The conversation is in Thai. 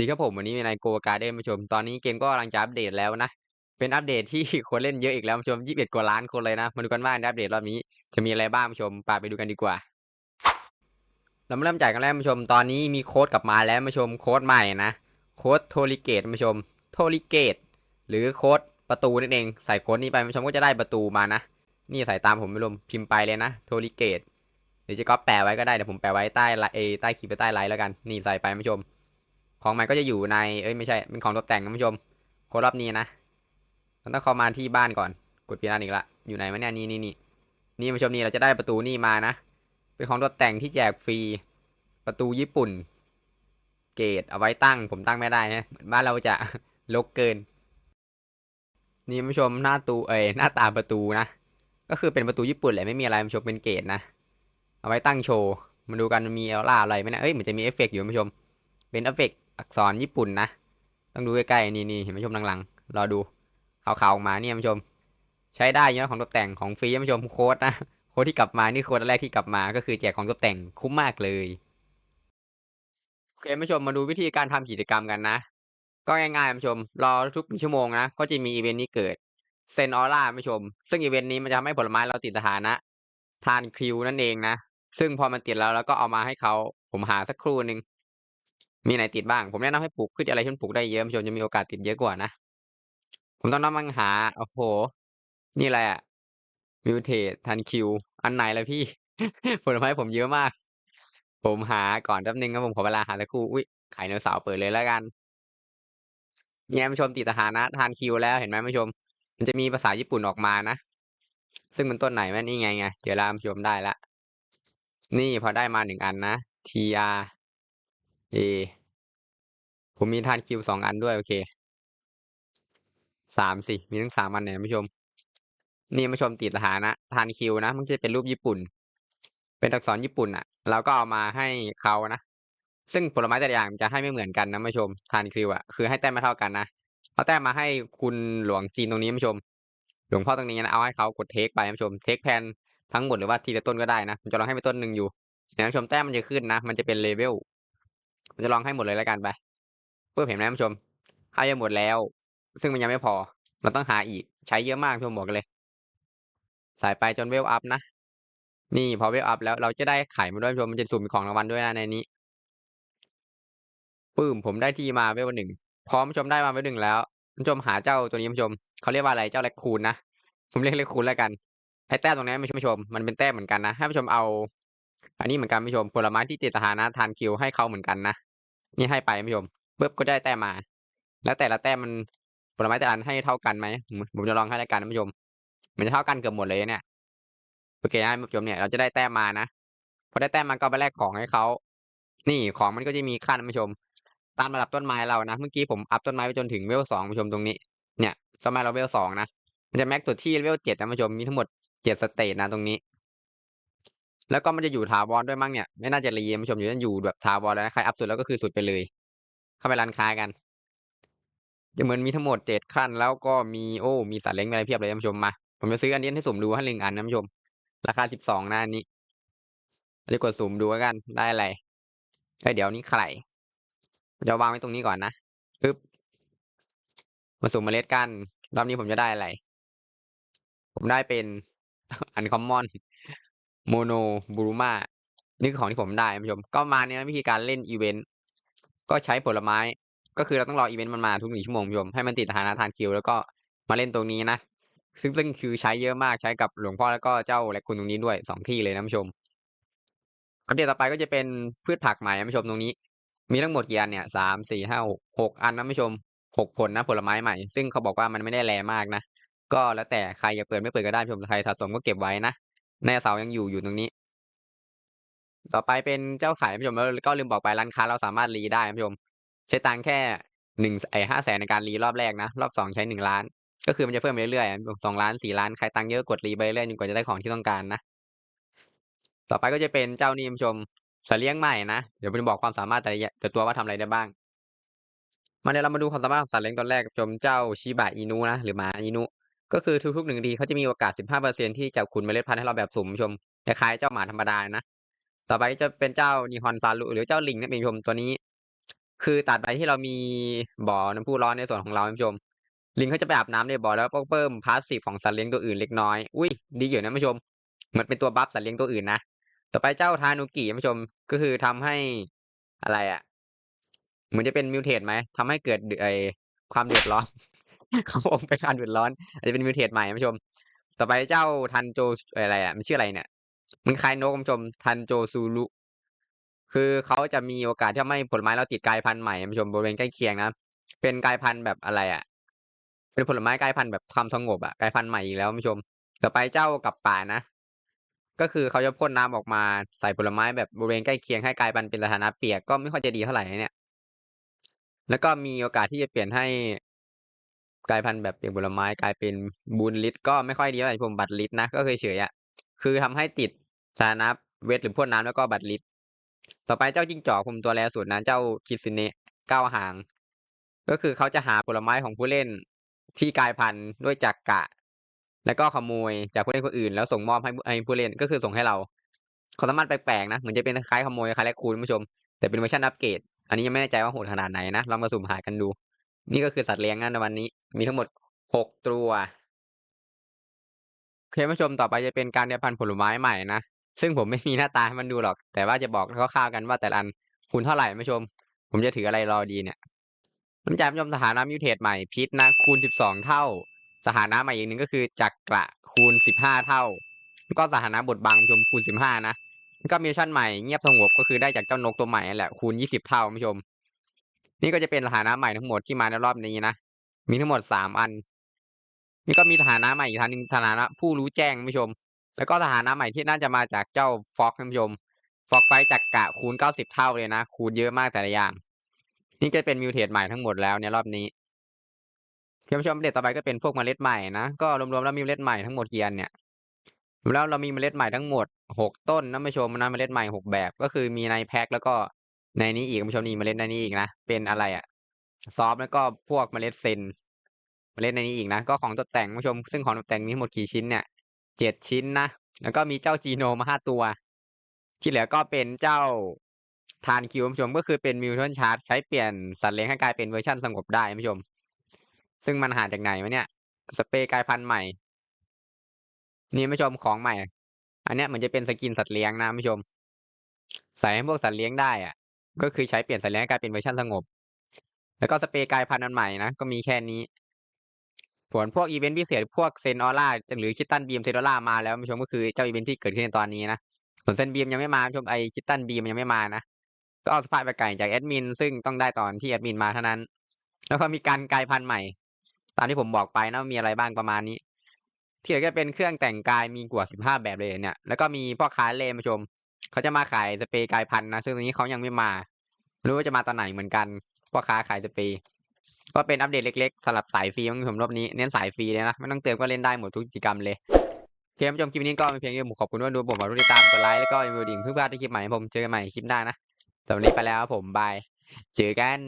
ดีครับผมวันนี้ในโกการ์เด้นผู้ชม ตอนนี้เกมก็กำลังจะอัปเดตแล้วนะ เป็นอัปเดตที่คนเล่นเยอะอีกแล้วผู้ชม 21 กว่าล้านคนเลยนะ มาดูกันว่าอัปเดตรอบนี้จะมีอะไรบ้างผู้ชมไปไปดูกันดีกว่า เรามาเริ่มจากกันแล้วผู้ชม ตอนนี้มีโค้ดกลับมาแล้วผู้ชมโค้ดใหม่นะ โค้ดโทริเกตผู้ชม โทริเกตหรือโค้ดประตูนั่นเอง ใส่โค้ดนี้ไปผู้ชมก็จะได้ประตูมานะ นี่ใส่ตามผมไม่รวมพิมพ์ไปเลยนะ โทริเกตหรือจะก๊อปแปะไว้ก็ได้เดี๋ยวผมแปะไว้ใต้ไลน์เอใต้คลิปใต้ไลน์แล้วกัน นี่ใส่ไปผู้ชม ของใหมันก็จะอยู่ในเอ้ยไม่ใช่เป็นของตกแต่งนะผู้ชมโค้ดรอบนี้นะมันต้องเข้ามาที่บ้านก่อนกดเปลี่ยนอันอีกละอยู่ไหนวะเนี่ยนี่นี่นี่นี่ผู้ชมนี่เราจะได้ประตูนี่มานะ เป็นของตกแต่งที่แจกฟรีประตูญี่ปุ่น เกตเอาไว้ตั้ง ผมตั้งไม่ได้นะเหมือนบ้านเราจะลกเกิน นี่ผู้ชมหน้าตูเอ้ยหน้าตาประตูนะก็คือเป็นประตูญี่ปุ่นแหละไม่มีอะไรผู้ชมเป็นเกตนะ เอาไว้ตั้งโชว์มาดูกันมีเอลล่าอะไรไหมนะเอ้ยเหมือนจะมีเอฟเฟกต์อยู่ผู้ชมเป็นเอฟเฟกต์ อักษรญี่ปุ่นนะ ต้องดูใกล้ๆนี่นี่เห็นไหมชมหลังๆ รอดูขาวๆออกมาเนี่ยผู้ชม ใช้ได้เยอะของตกแต่งของฟรีผู้ชมโค้ดนะโค้ดที่กลับมานี่โค้ดแรกที่กลับมาก็คือแจกของตกแต่งคุ้มมากเลยโอเคผู้ชมมาดูวิธีการทำกิจกรรมกันนะ ก็ง่ายๆผู้ชม รอทุกหนึ่งชั่วโมงนะก็จะมีอีเวนต์นี้เกิดเซนออร่าผู้ชม ซึ่งอีเวนต์นี้มันจะทำให้ผลไม้เราติดสถานะ ทานคิวนั่นเองนะ ซึ่งพอมันติดแล้วเราก็เอามาให้เขาผมหาสักครู่หนึ่ง มีไหนติดบ้าง ผมแนะนำให้ปลูกพืชอะไรที่มันปลูกได้เยอะผู้ชมจะมีโอกาสติดเยอะกว่านะ ผมต้องนำมังหา โอ้โห นี่อะไรอะมิวเทสทันคิว อันไหนเลยพี่ ผลไม้ผมเยอะมาก ผมหาก่อนแป๊บนึงครับผมขอเวลาหาสักครู่อุ้ยไข่เนื้อสาวเปิดเลยแล้วกัน เนี่ยผู้ชมติดทหารนะทานคิวแล้วเห็นไหมผู้ชม มันจะมีภาษาญี่ปุ่นออกมานะ ซึ่งมันต้นไหนแม่นี่ไงไงเดี๋ยวเราผู้ชมได้ละ นี่พอได้มาหนึ่งอันนะ T R A ผมมีทานคิวสองอันด้วยโอเคสามสิมีทั้งสามอันเนี่ยผู้ชม นี่ผู้ชมติดรหานะทานคิวนะมันจะเป็นรูปญี่ปุ่น เป็นอักษรญี่ปุ่นอะเราก็เอามาให้เขานะซึ่งผลไม้แต่ละอย่างมันจะให้ไม่เหมือนกันนะผู้ชม ทานคิวอะคือให้แต้มไม่เท่ากันนะเอาแต้มมาให้คุณหลวงจีนตรงนี้ผู้ชม หลวงพ่อตรงนี้นะเอาให้เขากดเทคไปผู้ชมเทคแพนทั้งหมดหรือว่าทีละต้นก็ได้นะผมจะลองให้ไปต้นหนึ่งอยู่เนไหมผู้ชมแต้มมันจะขึ้นนะ มันจะเป็นเลเวลผมจะลองให้หมดเลยแล้วกันไป เพื่อเห็นไหมผู้ชมให้หมดแล้ว ซึ่งมันยังไม่พอ เราต้องหาอีก ใช้เยอะมากพี่ผมบอกเลย สายไปจนเวลอัพนะ นี่พอเวลอัพแล้วเราจะได้ไข่มาด้วยผู้ชมมันจะสุ่มของรางวัลด้วยนะในนี้ปื้มผมได้ที่มาเวลหนึ่งพร้อมผู้ชมได้มาเวลหนึ่งแล้วผู้ชมหาเจ้าตัวนี้ผู้ชมเขาเรียกว่าอะไรเจ้าแรคคูนนะผมเรียกแรคคูนแล้วกันไอ้แต้มตรงนี้ไม่ใช่ผู้ชมมันเป็นแต้มเหมือนกันนะให้ผู้ชมเอา อันนี้เหมือนกันผู้ชมผลไม้ที่ติดสถานะทานคิวให้เขาเหมือนกันนะนี่ให้ไปผู้ชม ปุ๊บก็ได้แต้มมา แล้วแต่ละแต้มมันผลไม้แต่ละอันให้เท่ากันไหมผมจะลองให้แล้วกันนะผู้ชมมันจะเท่ากันเกือบหมดเลยเนี่ยโอเคนะผู้ชมเนี่ยเราจะได้แต้มมานะพอได้แต้มมาก็ไปแลกของให้เขานี่ของมันก็จะมีขั้นนะผู้ชม ตามระดับต้นไม้เรานะเมื่อกี้ผมอัพต้นไม้ไปจนถึงเวลสองผู้ชมตรงนี้ เนี่ยต้นไม้เราเวลสองนะมันจะแม็กตัวที่เวลเจ็ดนะผู้ชมมีทั้งหมดเจ็ดสเตจนะตรงนี้แล้วก็มันจะอยู่ถาวรด้วยมั้งเนี่ย ไม่น่าจะรีผู้ชมอยู่นั่นอยู่แบบถาวรแล้วนะใครอัพสุดแล้วก็คือสุดไปเลย เข้าไปร้านค้ากันจะเหมือนมีทั้งหมดเจ็ดขั้น แล้วก็มีโอ้ มีสัตว์เลี้ยงอะไรเพียบเลยท่านผู้ชมมา ผมจะซื้ออันนี้ให้สุ่มดูให้หนึ่งอันนผู้ชม ราคาสิบสองนะอันนี้เดี๋ยวกดสุ่มดูกันได้อะไรเเดี๋ยวนี้ไข่จะวางไว้ตรงนี้ก่อนนะปึ๊บมาสุ่มเมล็ดกันรอบนี้ผมจะได้อะไร ผมได้เป็นอันคอมมอนโมโนบูรุมานี่คือของที่ผมได้ท่านผู้ชม ก็มาเนี่ยวิธีการเล่นอีเวนต์ ก็ใช้ผลไม้ ก็คือเราต้องรออีเวนต์มันมาทุกหนึ่งชั่วโมงผู้ชมให้มันติดฐานะทานคิว แล้วก็มาเล่นตรงนี้นะ ซึ่งซึ่งคือใช้เยอะมากใช้กับหลวงพ่อแล้วก็เจ้าแลคคูนตรงนี้ด้วยสองที่เลยนะผู้ชมอัปเดตต่อไปก็จะเป็นพืชผักใหม่นะผู้ชมตรงนี้ มีทั้งหมดกี่อันเนี่ยสามสี่ห้าหกหกอันนะผู้ชมหกผลนะผลไม้ใหม่ ซึ่งเขาบอกว่ามันไม่ได้แรงมากนะก็แล้วแต่ใครอยากเปิดไม่เปิดก็ได้ผู้ชมใครสะสมก็เก็บไว้นะในเสายังอยู่อยู่ตรงนี้ ต่อไปเป็นเจ้าไข่ผู้ชมแล้วก็ลืมบอกไปร้านค้าเราสามารถรีได้ผู้ชม ใช้ตังค์แค่หนึ่งไอห้าแสนในการรีรอบแรกนะ รอบสองใช้หนึ่งล้าน ก็คือมันจะเพิ่มไปเรื่อยๆสองล้านสี่ล้านใครตังค์เยอะกดรีไปเรื่อยจนกว่าจะได้ของที่ต้องการนะ ต่อไปก็จะเป็นเจ้านี่ผู้ชมสัตว์เลี้ยงใหม่นะเดี๋ยวผมจะบอกความสามารถแต่แต่ตัวว่าทำอะไรได้บ้าง มาเดี๋ยวเรามาดูความสามารถของสัตว์เลี้ยงตอนแรกชมเจ้าชิบะอินุนะหรือหมาอินุก็คือทุกๆหนึ่งทีเขาจะมีโอกาส 15%ที่จะขุนเมล็ดพันธุ์ให้เราแบบสุ่มชมคล้ายๆเจ้าหมาธรรมดานะ ต่อไปจะเป็นเจ้านิฮอนซารุหรือเจ้าลิงนั่นเองชมตัวนี้ คือตราบใดที่เรามีบ่อน้ำพุร้อนในส่วนของเราท่านผู้ชม ลิงเขาจะไปอาบน้ำในบ่อแล้วก็เพิ่มพาสซีฟของสัตว์เลี้ยงตัวอื่นเล็กน้อย อุ้ยดีอยู่นะท่านผู้ชมเหมือนเป็นตัวบัฟสัตว์เลี้ยงตัวอื่นนะ ต่อไปเจ้าทานุกิท่านผู้ชมก็คือทำให้อะไรอะ่ะเหมือนจะเป็นมิวเทสไหมทำให้เกิดไอความเดือดร้อนเขาบอกเป็นการเดือดร้อนอาจจะเป็นมิวเทสใหม่ท่านผู้ชม ต่อไปเจ้าทันโจอะไรอะ่ะมันชื่ออะไรเนี่ย มันคล้ายนกท่านผู้ชมทันโจซูรุคือเขาจะมีโอกาสที่ทำให้ผลไม้เราติดกลายพันธุ์ใหม่ท่านผู้ชมบริเวณใกล้เคียงนะเป็นกลายพันธุ์แบบอะไรอะ่ะ เป็นผลไม้กลายพันธุ์แบบความสงบอะกลายพันธุ์ใหม่อีกแล้วท่านผู้ชมต่อไปเจ้ากับป่านะก็คือเขาจะพ่นน้ำออกมาใส่ผลไม้แบบบริเวณใกล้เคียงให้กลายพันธุ์เป็นสถานะเปียกก็ไม่ค่อยจะดีเท่าไหร่เนี่ย แล้วก็มีโอกาสที่จะเปลี่ยนให้กลายพันธุ์แบบเปลี่ยนผลไม้กลายเป็นบูนลิตก็ไม่ค่อยดีเท่าไหร่ผมบัตรลิตนะก็เคยเฉยอะคือทำให้ติด สานะเวทหรือพ่นน้ำแล้วก็บัตรลิตต่อไปเจ้าจิ้งจอกผมตัวแรสุดนะเจ้าคิซิเนะเก้าหาง ก็คือเขาจะหาผลไม้ของผู้เล่นที่กลายพันธุ์ด้วยจักกะ แล้วก็ขโมยจากผู้เล่นคนอื่น แล้วส่งมอบให้ให้ผู้เล่นก็คือส่งให้เราเขาสามารถแปลกๆนะเหมือนจะเป็นคล้ายขโมยคล้ายแลกคูณผู้ชม แต่เป็นเวอร์ชันอัปเกรดอันนี้ยังไม่แน่ใจว่าโหดขนาดไหนนะลองมาสุ่มหากันดู นี่ก็คือสัตว์เลี้ยงนในวันนี้ มีทั้งหมดหกตัวโอเคผู้ชมต่อไปจะเป็นการเรียนพันธุ์ผลไม้ใหม่นะ ซึ่งผมไม่มีหน้าตาให้มันดูหรอก แต่ว่าจะบอกคร่าวๆกันว่าแต่ละอันคูณเท่าไหร่ผู้ชม ผมจะถืออะไรรอดีเนี่ยน้ำจ่ายชมสถานะมิวเทสใหม่พิษนะ คูณสิบสองเท่า สถานะใหม่อีกหนึ่งก็คือจักระคูณสิบห้าเท่า ก็สถานะบทบังชมคูณสิบห้านะก็มิวชั่นใหม่เงียบสงบก็คือได้จากเจ้านกตัวใหม่แหละคูณยี่สิบเท่าผู้ชม นี่ก็จะเป็นสถานะใหม่ทั้งหมดที่มาในรอบนี้นะมีทั้งหมดสามอัน นี่ก็มีสถานะใหม่อีกทางหนึ่งสถานะผู้รู้แจ้งผู้ชม แล้วก็สถานะใหม่ที่น่าจะมาจากเจ้าฟ็อกผู้ชมฟ็อกไฟจากกะคูณเก้าสิบเท่าเลยนะ คูณเยอะมากแต่ละอย่าง นี่ก็เป็นมิวเทสใหม่ทั้งหมดแล้วในรอบนี้ท่านผู้ชมอัปเดต่อไปก็เป็นพวกเมล็ดใหม่นะ ก็รวมๆแล้วมีเมล็ดใหม่ทั้งหมดกี่อันเนี่ยแล้วเรามีเมล็ดใหม่ทั้งหมดหกต้นนะผู้ชมนะเมล็ดใหม่หกแบบ ก็คือมีในแพ็คแล้วก็ในนี้อีกผู้ชมนี่เมล็ดในนี้อีกนะเป็นอะไรอะซอฟแล้วก็พวกเมล็ดเซนเมล็ดในนี้อีกนะก็ของตกแต่งผู้ชมซึ่งของตกแต่งมีทั้งหมดกี่ชิ้นเนี่ย เจ็ดชิ้นนะ แล้วก็มีเจ้าจีโนมาห้าตัว ที่เหลือก็เป็นเจ้าทานคิวผู้ชมก็คือเป็นมิวทอนชาร์จใช้เปลี่ยนสัตว์เลี้ยงให้กลายเป็นเวอร์ชันสงบได้ผู้ชม ซึ่งมันหาจากไหนวะเนี่ย สเปรย์กลายพันธุ์ใหม่ นี่ผู้ชมของใหม่ อันเนี้ยเหมือนจะเป็นสกินสัตว์เลี้ยงนะผู้ชม ใส่ให้พวกสัตว์เลี้ยงได้อะก็คือใช้เปลี่ยนสัตว์เลี้ยงให้กลายเป็นเวอร์ชันสงบ แล้วก็สเปรย์กลายพันธุ์อันใหม่นะก็มีแค่นี้ ส่วนพวกอีเวนต์พิเศษพวกเซนออร่าหรือคิตตันบีมเซนออร่ามาแล้วผู้ชมก็คือเจ้าอีเวนต์ที่เกิดขึ้นในตอนนี้นะ ส่วนเซนบีมยังไม่มาผู้ชมไอคิตตันบีมยังไม่มานะ ก็เอาสภาพไปไก่จากแอดมินซึ่งต้องได้ตอนที่แอดมินมาเท่านั้น แล้วก็มีการกลายพันธุ์ใหม่ ตามที่ผมบอกไปนะมีอะไรบ้างประมาณนี้ ที่เหลือก็เป็นเครื่องแต่งกายมีกว่าสิบห้าแบบเลยเนี่ย แล้วก็มีพ่อค้าเล่ผู้ชม เขาจะมาขายสเปรย์กลายพันธุ์นะซึ่งตอนนี้เขายังไม่มาไม่รู้ว่าจะมาตอนไหนเหมือนกันพ่อค้าขายสเปรย์ ก็เป็นอัปเดตเล็กๆสำหรับสายฟรีของผมรอบนี้เน้นสายฟรีเลยนะไม่ต้องเติมก็เล่นได้หมดทุกกิจกรรมเลยเกมชมคลิปนี้ก็เป็นเพียงเรื่องผมขอบคุณที่ดูผมฝากติดตามกดไลค์แล้วก็อย่าลืมดิ่งเพื่อพลาดที่คลิปใหม่ผมเจอกันใหม่คลิปหน้านะสำหรับวันนี้ไปแล้วครับผมบายเจอกัน